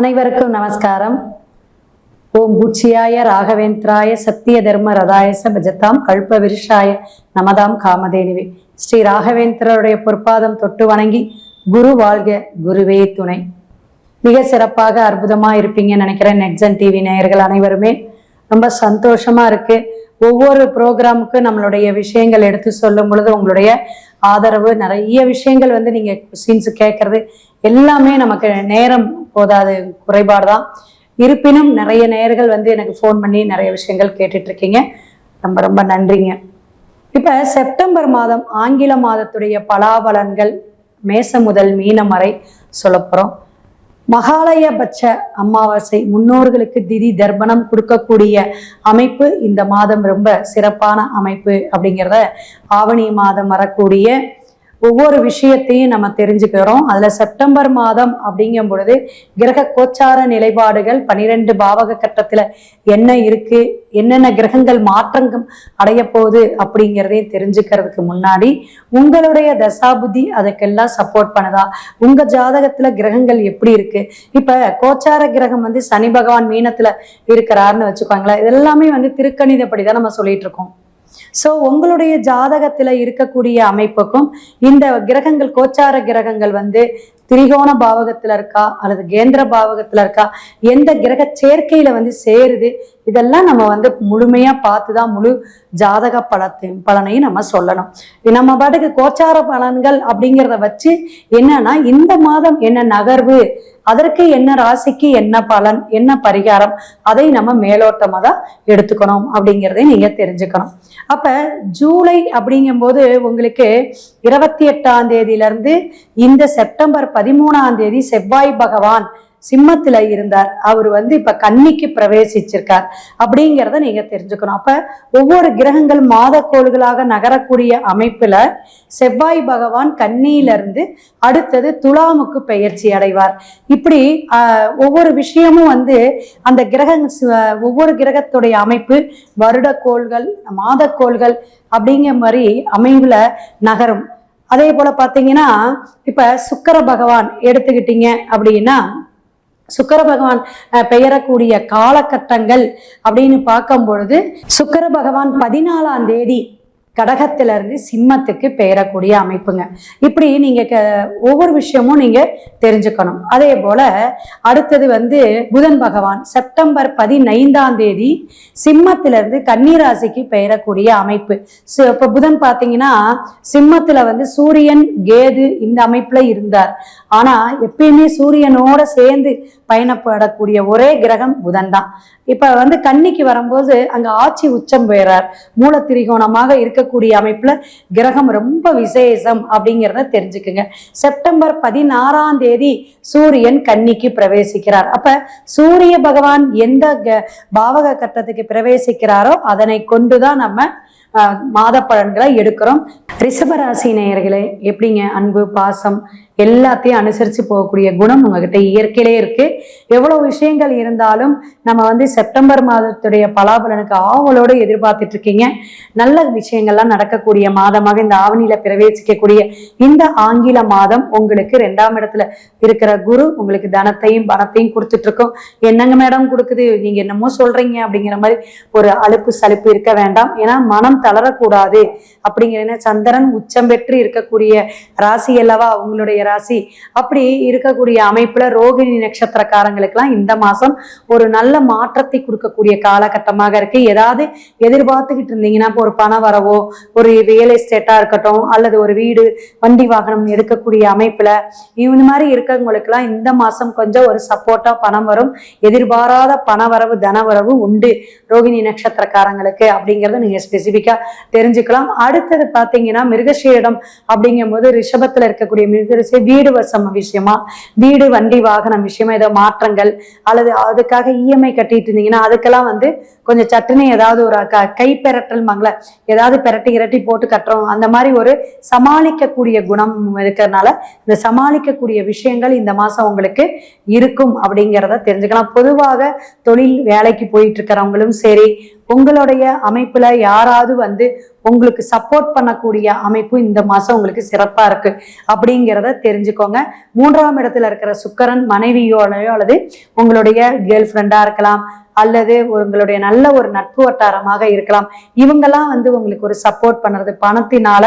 அனைவருக்கும் நமஸ்காரம். ஓம் பூச்சியாய ராகவேந்திராய சத்திய தர்ம ரதாயச பஜத்தாம் கல்ப விருஷாய நமதாம் காமதேனிவே. ஸ்ரீ ராகவேந்திரருடைய பொற்பாதம் தொட்டு வணங்கி குரு வாழ்க குருவே துணை. மிக சிறப்பாக அற்புதமாக இருப்பீங்கன்னு நினைக்கிறேன் நெட்ஸன் டிவி நேயர்கள் அனைவருமே. ரொம்ப சந்தோஷமா இருக்கு. ஒவ்வொரு ப்ரோக்ராமுக்கும் நம்மளுடைய விஷயங்கள் எடுத்து சொல்லும் பொழுது உங்களுடைய ஆதரவு நிறைய விஷயங்கள் வந்து நீங்கள் கொஸ்டின்ஸ் கேட்கறது எல்லாமே நமக்கு நேரம் போதாது குறைபாடு தான் இருப்பினும் நிறைய நேயர்கள் வந்து எனக்கு ஃபோன் பண்ணி நிறைய விஷயங்கள் கேட்டுட்டு இருக்கீங்க ரொம்ப ரொம்ப நன்றிங்க. இப்ப செப்டம்பர் மாதம் ஆங்கில மாதத்துடைய பலாபலன்கள் மேச முதல் மீனம் வரை சொல்லப்போறோம் மகாலயபட்ச அமாவாசை முன்னோர்களுக்கு திதி தர்ப்பணம் கொடுக்கக்கூடிய அமைப்பு இந்த மாதம் ரொம்ப சிறப்பான அமைப்பு அப்படிங்கிறத ஆவணி மாதம் வரக்கூடிய ஒவ்வொரு விஷயத்தையும் நம்ம தெரிஞ்சுக்கிறோம். அதுல செப்டம்பர் மாதம் அப்படிங்கும் பொழுது கிரக கோச்சார நிலைப்பாடுகள் பனிரெண்டு பாவக கட்டத்துல என்ன இருக்கு என்னென்ன கிரகங்கள் மாற்றங்கள் அடைய போகுது அப்படிங்கிறதையும் தெரிஞ்சுக்கிறதுக்கு முன்னாடி உங்களுடைய தசாபுதி அதுக்கெல்லாம் சப்போர்ட் பண்ணுதா? உங்க ஜாதகத்துல கிரகங்கள் எப்படி இருக்கு? இப்ப கோச்சார கிரகம் வந்து சனி பகவான் மீனத்துல இருக்கிறாருன்னு வச்சுக்கோங்களேன். இதெல்லாமே வந்து திருக்கணிதப்படி தான் நம்ம சொல்லிட்டு இருக்கோம். ஸோ உங்களுடைய ஜாதகத்துல இருக்கக்கூடிய அமைப்புக்கும் இந்த கிரகங்கள் கோச்சார கிரகங்கள் வந்து திரிகோண பாவகத்துல இருக்கா அல்லது கேந்திர பாவகத்துல இருக்கா எந்த கிரக சேர்க்கையில வந்து சேருது இதெல்லாம் நம்ம வந்து முழுமையா பார்த்துதான் முழு ஜாதக பலத்தையும் பலனையும் நம்ம சொல்லணும். நம்ம பாட்டுக்கு கோச்சார பலன்கள் அப்படிங்கிறத வச்சு என்னன்னா இந்த மாதம் என்ன நகர்வு அதற்கு என்ன ராசிக்கு என்ன பலன் என்ன பரிகாரம் அதை நம்ம மேலோட்டமாக தான் எடுத்துக்கணும் அப்படிங்கிறதையும் நீங்க தெரிஞ்சுக்கணும். அப்ப ஜூலை அப்படிங்கும்போது உங்களுக்கு இருபத்தி எட்டாம் தேதியிலேருந்து இந்த செப்டம்பர் பதிமூணாம் தேதி செவ்வாய் பகவான் சிம்மத்துல இருந்தார். அவர் வந்து இப்ப கன்னிக்கு பிரவேசிச்சிருக்கார். அப்படிங்கிறத நீங்க தெரிஞ்சுக்கணும். அப்ப ஒவ்வொரு கிரகங்கள் மாதக்கோள்களாக நகரக்கூடிய அமைப்புல செவ்வாய் பகவான் கன்னியிலிருந்து அடுத்தது துலாமுக்கு பெயர்ச்சி அடைவார். இப்படி ஒவ்வொரு விஷயமும் வந்து அந்த கிரக ஒவ்வொரு கிரகத்துடைய அமைப்பு வருடக்கோள்கள் மாதக்கோள்கள் அப்படிங்கிற மாதிரி அமைவுல நகரும். அதே போல பாத்தீங்கன்னா இப்ப சுக்கர பகவான் எடுத்துக்கிட்டீங்க அப்படின்னா சுக்கர பகவான் பெயரக்கூடிய காலகட்டங்கள் அப்படின்னு பார்க்கும் பொழுது சுக்கர பகவான் பதினாலாம் தேதி கடகத்துல இருந்து சிம்மத்துக்கு பெயரக்கூடிய அமைப்புங்க. இப்படி நீங்க ஒவ்வொரு விஷயமும் நீங்க தெரிஞ்சுக்கணும். அதே போல அடுத்தது வந்து புதன் பகவான் செப்டம்பர் பதினைந்தாம் தேதி சிம்மத்திலிருந்து கன்னிராசிக்கு பெயரக்கூடிய அமைப்பு. ஸோ இப்போ புதன் பாத்தீங்கன்னா சிம்மத்துல வந்து சூரியன் கேது இந்த அமைப்புல இருந்தார். ஆனா எப்பயுமே சூரியனோட சேர்ந்து பயணப்படக்கூடிய ஒரே கிரகம் புதன் தான் இப்ப வந்து கன்னிக்கு வரும்போது அங்க ஆட்சி உச்சம் பெறார் மூல திரிகோணமாக இருக்கக்கூடிய அமைப்புல கிரகம் ரொம்ப விசேஷம் அப்படிங்கிறத தெரிஞ்சுக்குங்க. செப்டம்பர் பதினாறாம் தேதி சூரியன் கன்னிக்கு பிரவேசிக்கிறார். அப்ப சூரிய பகவான் எந்த க- பாவக கட்டத்துக்கு பிரவேசிக்கிறாரோ அதனை கொண்டுதான் நம்ம மாத பலன்களை எடுக்கிறோம். ரிஷபராசி நேயர்களே எப்படிங்க? அன்பு பாசம் எல்லாத்தையும் அனுசரித்து போகக்கூடிய குணம் உங்ககிட்ட இயற்கையிலே இருக்கு. எவ்வளவு விஷயங்கள் இருந்தாலும் நம்ம வந்து செப்டம்பர் மாதத்துடைய பலாபலனுக்கு ஆவலோடு எதிர்பார்த்துட்டு இருக்கீங்க. நல்ல விஷயங்கள்லாம் நடக்கக்கூடிய மாதமாக இந்த ஆவணியில பிரவேசிக்கக்கூடிய இந்த ஆங்கில மாதம் உங்களுக்கு ரெண்டாம் இடத்துல இருக்கிற குரு உங்களுக்கு தனத்தையும் பணத்தையும் கொடுத்துட்ருக்கோம் என்னங்க மேடம் கொடுக்குது? நீங்க என்னமோ சொல்றீங்க அப்படிங்கிற மாதிரி ஒரு அலுப்பு சலுப்பு இருக்க வேண்டாம். ஏன்னா மனம் தளரக்கூடாது. அப்படிங்கிற சந்திரன் உச்சம் பெற்று இருக்கக்கூடிய ராசி அல்லவா? உங்களுடைய ராசி. அப்படி இருக்கக்கூடிய அமைப்புல ரோகிணி நட்சத்திரக்காரங்களுக்கெல்லாம் இந்த மாசம் ஒரு நல்ல மாற்றத்தை கொடுக்கக்கூடிய காலகட்டமாக இருக்கு. ஏதாவது எதிர்பார்த்துக்கிட்டு இருந்தீங்கன்னா இப்போ ஒரு பண வரவோ ஒரு ரியல் எஸ்டேட்டா இருக்கட்டும் அல்லது ஒரு வீடு வண்டி வாகனம் எடுக்கக்கூடிய அமைப்புல இந்த மாதிரி இருக்கவங்களுக்கெல்லாம் இந்த மாசம் கொஞ்சம் ஒரு சப்போர்ட்டா பணம் வரும். எதிர்பாராத பண வரவு தன வரவு உண்டு ரோகிணி நட்சத்திரக்காரங்களுக்கு அப்படிங்கறத நீங்க ஸ்பெசிபிக்கா தெரிஞ்சுக்கலாம். அடுத்தது பாத்தீங்கன்னா மிருகஷீரிடம் அப்படிங்கும்போது ரிஷபத்துல இருக்கக்கூடிய மிருகரிசி வீடு வசம் விஷயமா வீடு வண்டி வாகனம் விஷயமா ஏதோ மாற்றங்கள் அல்லது அதுக்காக இஎம்ஐ கட்டிட்டு இருந்தீங்கன்னா அதுக்கெல்லாம் வந்து கொஞ்சம் சட்டுன்னு ஏதாவது ஒரு க கை பெரட்டல் மங்கள ஏதாவது பெரட்டி இரட்டி போட்டு கட்டுறோம். அந்த மாதிரி ஒரு சமாளிக்கக்கூடிய குணம் இருக்கிறதுனால இந்த சமாளிக்கக்கூடிய விஷயங்கள் இந்த மாசம் உங்களுக்கு இருக்கும் அப்படிங்கிறத தெரிஞ்சுக்கலாம். பொதுவாக தொழில் வேலைக்கு போயிட்டு இருக்கிறவங்களும் சரி உங்களுடைய அமைப்புல யாராவது வந்து உங்களுக்கு சப்போர்ட் பண்ணக்கூடிய அமைப்பு இந்த மாசம் உங்களுக்கு சிறப்பா இருக்கு அப்படிங்கிறத தெரிஞ்சுக்கோங்க. மூன்றாம் இடத்துல இருக்கிற சுக்கரன் மனைவியோடையோ அல்லது உங்களுடைய கேர்ள் ஃப்ரெண்டா இருக்கலாம். அல்லது உங்களுடைய நல்ல ஒரு நட்பு வட்டாரமாக இருக்கலாம். இவங்கெல்லாம் வந்து உங்களுக்கு ஒரு சப்போர்ட் பண்ணுறது. பணத்தினால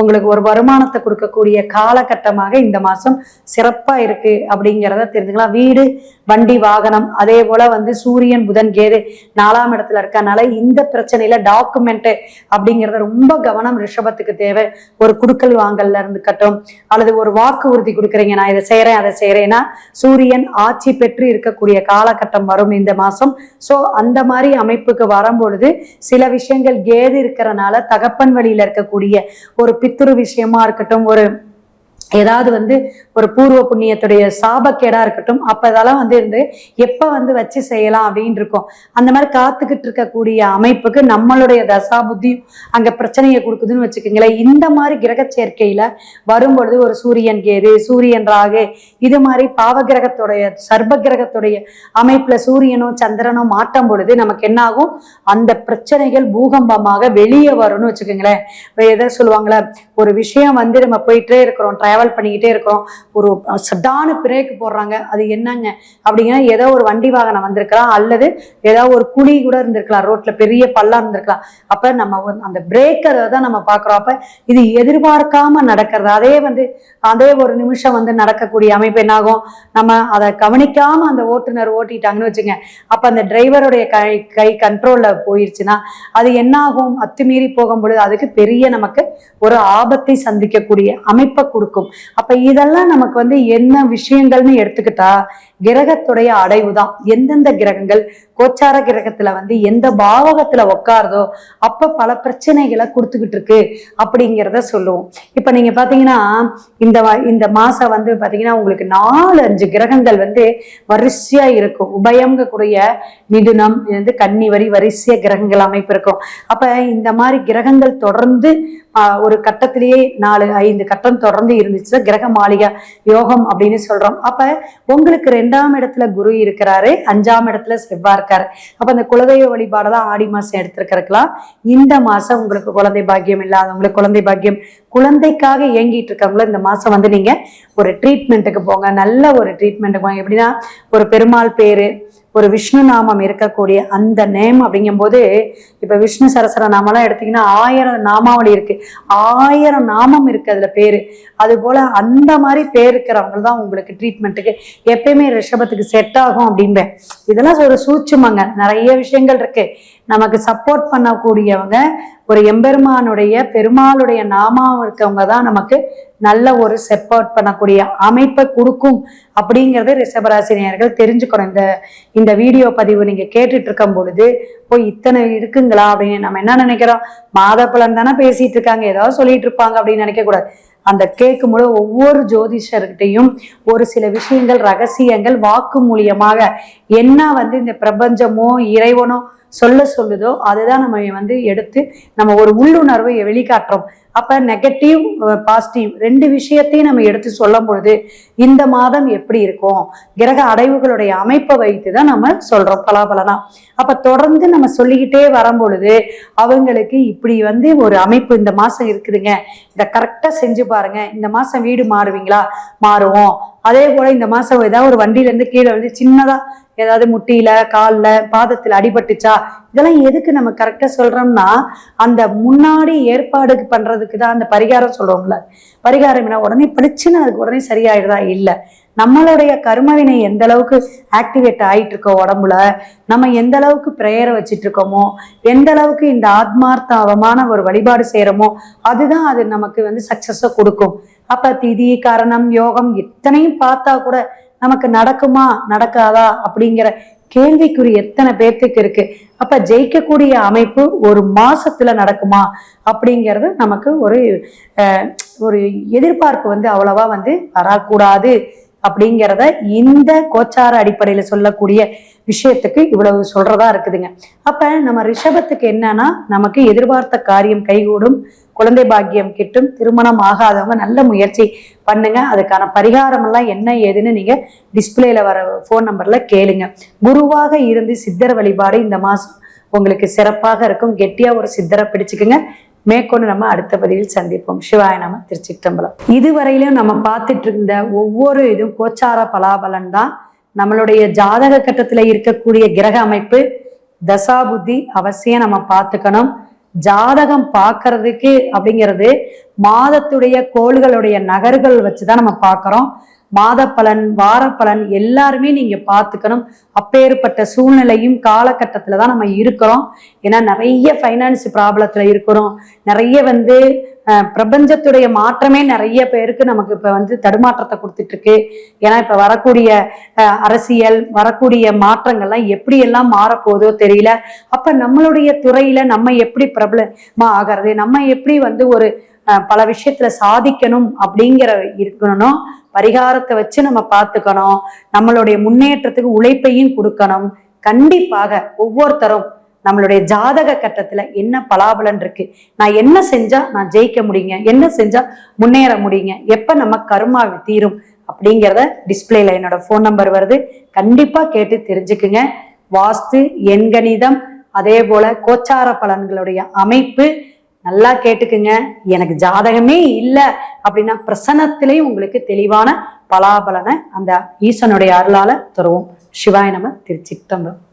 உங்களுக்கு ஒரு வருமானத்தை கொடுக்கக்கூடிய காலகட்டமாக இந்த மாதம் சிறப்பாக இருக்கு அப்படிங்கிறத தெரிஞ்சுக்கலாம். வீடு வண்டி வாகனம் அதே போல வந்து சூரியன் புதன் கேது நாலாம் இடத்துல இருக்கனால இந்த பிரச்சனையில டாக்குமெண்ட் அப்படிங்கிறத ரொம்ப கவனம் ரிஷபத்துக்கு தேவை. ஒரு குடுக்கல் வாங்கல்ல இருந்துக்கட்டும் அல்லது ஒரு வாக்கு உறுதி கொடுக்குறீங்க. நான் இதை செய்யறேன் அதை செய்யறேன்னா சூரியன் ஆட்சி பெற்று இருக்கக்கூடிய காலகட்டம் வரும் இந்த மாதம். ஸோ அந்த மாதிரி அமைப்புக்கு வரும்பொழுது சில விஷயங்கள் கேது இருக்கிறனால தகப்பன் வழியில இருக்கக்கூடிய ஒரு பித்துரு விஷயமா இருக்கட்டும் ஒரு ஏதாவது வந்து ஒரு பூர்வ புண்ணியத்துடைய சாபக்கேடா இருக்கட்டும் அப்ப இதெல்லாம் வந்து இருந்து எப்ப வந்து வச்சு செய்யலாம் அப்படின்னு இருக்கும். அந்த மாதிரி காத்துக்கிட்டு இருக்கக்கூடிய அமைப்புக்கு நம்மளுடைய தசா புத்தியும் அங்க பிரச்சனையை கொடுக்குதுன்னு வச்சுக்கோங்களேன். இந்த மாதிரி கிரக சேர்க்கையில வரும்பொழுது ஒரு சூரியன் கேது சூரியன் ராகு இது மாதிரி பாவ கிரகத்துடைய சர்ப கிரகத்துடைய அமைப்புல சூரியனும் சந்திரனும் மாட்டும் பொழுது நமக்கு என்ன ஆகும் அந்த பிரச்சனைகள் பூகம்பமாக வெளியே வரும்னு வச்சுக்கோங்களேன். எதை சொல்லுவாங்களே ஒரு விஷயம் வந்து நம்ம போயிட்டே இருக்கிறோம் டிராவல் பண்ணிக்கிட்டே இருக்கோம். ஒரு சட்டான பிரேக் போடுறாங்க. அது என்னங்க? அப்படிங்கன்னா ஏதோ ஒரு வண்டி வாகனம் வந்திருக்கலாம். அல்லது ஏதோ ஒரு குழி கூட இருந்திருக்கலாம். ரோட்ல பெரிய பல்லாக இருந்திருக்கலாம். அப்ப நம்ம வந்து அந்த பிரேக்கரை தான் நம்ம பார்க்குறோம். அப்ப இது எதிர்பார்க்காம நடக்கிறது. அதே வந்து அதே ஒரு நிமிஷம் வந்து நடக்கக்கூடிய அமைப்பு என்னாகும்? நம்ம அதை கவனிக்காம அந்த ஓட்டுநர் ஓட்டிட்டாங்கன்னு வச்சுங்க. அப்ப அந்த டிரைவருடைய கை கை கண்ட்ரோல்ல போயிடுச்சுன்னா அது என்ன ஆகும் அத்துமீறி போகும் பொழுது அதுக்கு பெரிய நமக்கு ஒரு ஆபத்தை சந்திக்கக்கூடிய அமைப்பை கொடுக்கும். அப்ப இதெல்லாம் நமக்கு வந்து என்ன விஷயங்கள்னு எடுத்துக்கிட்டா கிரகத்துடைய அடைவு தான் எந்தெந்த கிரகங்கள் கோச்சார கிரகத்துல வந்து எந்த பாவகத்துல உட்காருதோ அப்ப பல பிரச்சனைகளை கொடுத்துக்கிட்டு இருக்கு அப்படிங்கிறத சொல்லுவோம். இப்ப நீங்க பாத்தீங்கன்னா இந்த இந்த மாசம் வந்து பாத்தீங்கன்னா உங்களுக்கு நாலு அஞ்சு கிரகங்கள் வந்து வரிசையா இருக்கும். உபயம்கக்கூடிய மிதுனம் இது வந்து கன்னி வரி வரிசைய கிரகங்கள் அமைப்பு இருக்கும். அப்ப இந்த மாதிரி கிரகங்கள் தொடர்ந்து ஒரு கட்டத்திலேயே நாலு ஐந்து கட்டம் தொடர்ந்து இருந்துச்சுன்னா கிரக மாளிகை யோகம் அப்படின்னு சொல்றோம். அப்ப உங்களுக்கு ரெண்டாம் இடத்துல குரு இருக்கிறாரு அஞ்சாம் இடத்துல செவ்வாய் பார்க்காரு அப்போ அந்த குலதெய்வ வழிபாடெல்லாம் ஆடி மாசம் எடுத்திருக்கிறதுக்கலாம் இந்த மாசம் உங்களுக்கு குழந்தை பாக்கியம் இல்லாதவங்களுக்கு குழந்தை பாக்கியம். குழந்தைக்காக இயங்கிட்டு இருக்கவங்களும் இந்த மாசம் வந்து நீங்க ஒரு ட்ரீட்மெண்ட்டுக்கு போங்க. நல்ல ஒரு ட்ரீட்மெண்ட்டுக்கு போங்க. எப்படின்னா ஒரு பெருமாள் பேர் ஒரு விஷ்ணு நாமம் இருக்கக்கூடிய அந்த நேம் அப்படிங்கும்போது இப்ப விஷ்ணு சரசர நாமெல்லாம் எடுத்தீங்கன்னா ஆயிரம் நாமாவளி இருக்கு. ஆயிரம் நாமம் இருக்கு அதுல பேரு. அது போல அந்த மாதிரி பேர் இருக்கிறவங்க தான் உங்களுக்கு ட்ரீட்மெண்ட்டுக்கு எப்பயுமே ரிஷபத்துக்கு செட் ஆகும் அப்படிம்பேன். இதெல்லாம் ஒரு சூட்சுமங்க. நிறைய விஷயங்கள் இருக்கு. நமக்கு சப்போர்ட் பண்ணக்கூடியவங்க ஒரு எம்பெருமானுடைய பெருமாளுடைய நாமாவும் இருக்கவங்க தான் நமக்கு நல்ல ஒரு சப்போர்ட் பண்ணக்கூடிய அமைப்பை கொடுக்கும் அப்படிங்கிறது ரிஷபராசினியர்கள் தெரிஞ்சுக்கணும். இந்த இந்த வீடியோ பதிவு நீங்கள் கேட்டுட்டு இருக்கும் பொழுது போய் இத்தனை இருக்குங்களா? அப்படின்னு நம்ம என்ன நினைக்கிறோம்? மாத பலன் தானே பேசிட்டு இருக்காங்க. ஏதாவது சொல்லிட்டு இருப்பாங்க அப்படின்னு நினைக்கக்கூடாது அந்த கேட்கும் கேட்கும்போது ஒவ்வொரு ஜோதிஷர்கிட்டையும் ஒரு சில விஷயங்கள் ரகசியங்கள் வாக்கு மூலியமாக என்ன வந்து இந்த பிரபஞ்சமோ இறைவனோ சொல்ல சொல்லுதோ அதுதான் நம்ம வந்து எடுத்து நம்ம ஒரு உள்ளுணர்வை வெளிக்காட்டுறோம். அப்ப நெகட்டிவ் பாசிட்டிவ் ரெண்டு விஷயத்தையும் நம்ம எடுத்து சொல்லும் பொழுது இந்த மாதம் எப்படி இருக்கும்? கிரக அடைவுகளுடைய அமைப்பை வைத்து தான் நம்ம சொல்றோம் பலாபலனா. அப்ப தொடர்ந்து நம்ம சொல்லிக்கிட்டே வரும் பொழுது அவங்களுக்கு இப்படி வந்து ஒரு அமைப்பு இந்த மாசம் இருக்குதுங்க. இதை கரெக்டா செஞ்சு பாருங்க. இந்த மாசம் வீடு மாறுவீங்களா? மாறுவோம். அதே போல இந்த மாசம் ஏதாவது ஒரு வண்டியில இருந்து கீழே வந்து சின்னதா ஏதாவது முட்டியில காலில் பாதத்தில் அடிபட்டுச்சா? இதெல்லாம் எதுக்கு நம்ம கரெக்டாக சொல்றோம்னா அந்த முன்னாடி ஏற்பாடு பண்றதுக்கு தான் அந்த பரிகாரம் சொல்றோம்ல பரிகாரம் என்ன? உடனே படிச்சுன்னு அதுக்கு உடனே சரியாயிடுதா? இல்லை. நம்மளுடைய கர்மவினை எந்த அளவுக்கு ஆக்டிவேட் ஆகிட்டு இருக்கோ உடம்புல நம்ம எந்த அளவுக்கு பிரேயரை வச்சுட்டு இருக்கோமோ எந்த அளவுக்கு இந்த ஆத்மார்த்தவமான ஒரு வழிபாடு செய்கிறோமோ அதுதான் அது நமக்கு வந்து சக்ஸஸை கொடுக்கும். அப்ப திதி கரணம் யோகம் இத்தனையும் பார்த்தா கூட நமக்கு நடக்குமா நடக்காதா அப்படிங்கிற கேள்விக்குறி எத்தனை பேர்த்துக்கு இருக்கு? அப்ப ஜெயிக்கக்கூடிய அமைப்பு ஒரு மாசத்துல நடக்குமா அப்படிங்கிறது நமக்கு ஒரு ஒரு எதிர்பார்ப்பு வந்து அவ்வளவா வந்து வரக்கூடாது அப்படிங்கிறத இந்த கோச்சார அடிப்படையில சொல்லக்கூடிய விஷயத்துக்கு இவ்வளவு சொல்றதா இருக்குதுங்க. அப்ப நம்ம ரிஷபத்துக்கு என்னன்னா நமக்கு எதிர்பார்த்த காரியம் கைகூடும் குழந்தை பாக்கியம் கிட்டும் திருமணம் ஆகாதவங்க நல்ல முயற்சி பண்ணுங்க. அதுக்கான பரிகாரம் எல்லாம் என்ன ஏதுன்னு நீங்க டிஸ்பிளேல வர ஃபோன் நம்பர்ல கேளுங்க. குருவாக இருந்து சித்தர் வழிபாடு இந்த மாசம் உங்களுக்கு சிறப்பாக இருக்கும். கெட்டியா ஒரு சித்தரை பிடிச்சுக்குங்க. மேற்கொண்டு நம்ம அடுத்த பதிவில் சந்திப்போம். சிவாய நம திருச்சிற்றம்பலம். இதுவரையிலும் நம்ம பார்த்துட்டு இருந்த ஒவ்வொரு இதுவும் கோச்சார பலாபலன் தான். நம்மளுடைய ஜாதக கட்டத்துல இருக்கக்கூடிய கிரக அமைப்பு தசாபுத்தி அவசியம் நம்ம பார்த்துக்கணும். ஜாதகம் பார்க்கறதுக்கு அப்படிங்கிறது மாதத்துடைய கோள்களுடைய நகர்கள் வச்சுதான் நம்ம பார்க்கறோம். மாத பலன் வார பலன் எல்லாருமே நீங்க பார்த்துக்கணும். அப்பேற்பட்ட சூழ்நிலையும் காலகட்டத்துல தான் நம்ம இருக்கிறோம். ஏன்னா நிறைய ஃபைனான்ஸ் ப்ராப்ளத்துல இருக்கிறோம். நிறைய வந்து பிரபஞ்சத்துடைய மாற்றமே நிறைய பேருக்கு நமக்கு இப்ப வந்து தடுமாற்றத்தை கொடுத்துட்டு இருக்கு ஏன்னா இப்ப வரக்கூடிய அரசியல் வரக்கூடிய மாற்றங்கள்லாம் எப்படி எல்லாம் மாறப்போதோ தெரியல. அப்ப நம்மளுடைய துறையில நம்ம எப்படி பிரபலமா ஆகிறது? நம்ம எப்படி வந்து ஒரு பல விஷயத்துல சாதிக்கணும் அப்படிங்கிற இருக்கணும் பரிகாரத்தை வச்சு நம்ம பார்த்துக்கணும். நம்மளுடைய முன்னேற்றத்துக்கு உழைப்பையும் கொடுக்கணும். கண்டிப்பாக ஒவ்வொருத்தரும் நம்மளுடைய ஜாதக கட்டத்துல என்ன பலாபலன் இருக்கு? நான் என்ன செஞ்சா நான் ஜெயிக்க முடியுங்க? என்ன செஞ்சா முன்னேற முடியுங்க? எப்ப நம்ம கருமா தீரும்? அப்படிங்கிறத டிஸ்பிளேல என்னோட ஃபோன் நம்பர் வருது. கண்டிப்பா கேட்டு தெரிஞ்சுக்குங்க. வாஸ்து எண்கணிதம் அதே போல கோச்சார பலன்களுடைய அமைப்பு நல்லா கேட்டுக்குங்க. எனக்கு ஜாதகமே இல்லை அப்படின்னா பிரசனத்திலையும் உங்களுக்கு தெளிவான பலாபலனை அந்த ஈசனுடைய அருளால தருவோம். சிவாய நம திருச்சிட்டம்பரம்